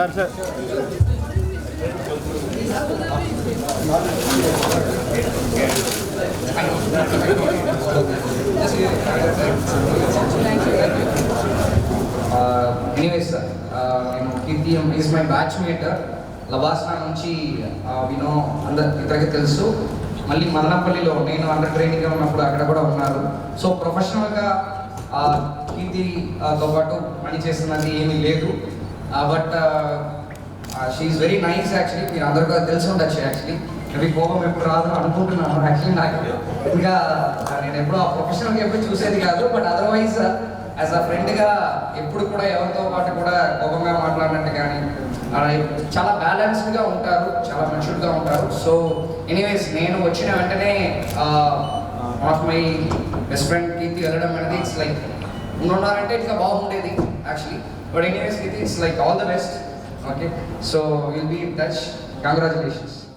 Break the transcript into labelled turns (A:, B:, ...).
A: Sir anyways Keerthi is my batch mate LBSNAA నుంచి వినో అందరి ఇతరకి తెలుసు. మళ్ళీ మదనపల్లిలో నేను అండర్ ట్రైనింగ్గా ఉన్నప్పుడు అక్కడ కూడా ఉన్నారు. సో ప్రొఫెషనల్గా కీర్తితో పాటు పని ఏమీ లేదు. But she's very nice actually మీరు అందరూ కూడా తెలిసి ఉండొచ్చు యాక్చువల్లీ మేబీ కోపం ఎప్పుడు రాదు అనుకుంటున్నాను యాక్చువల్లీ నాకు. ఇంకా uh, నేను ఎప్పుడు ఆ ప్రొఫెషనల్గా ఎప్పుడు చూసేది కాదు బట్ అదర్వైజ్ యాజ్ అ ఫ్రెండ్గా ఎప్పుడు కూడా ఎవరితో పాటు కూడా కోపంగా మాట్లాడినట్టు కానీ అలా చాలా బ్యాలెన్స్డ్గా ఉంటారు చాలా మనుషులుగా ఉంటారు. సో ఎనీవేస్ నేను వచ్చిన వెంటనే of my best friend Keerthi వెళ్ళడం అనేది ఇట్స్ లైక్ ఉన్నారంటే ఇంకా బాగుండేది. actually. But anyways, it's like all the best. Okay, so we'll be in touch. Congratulations.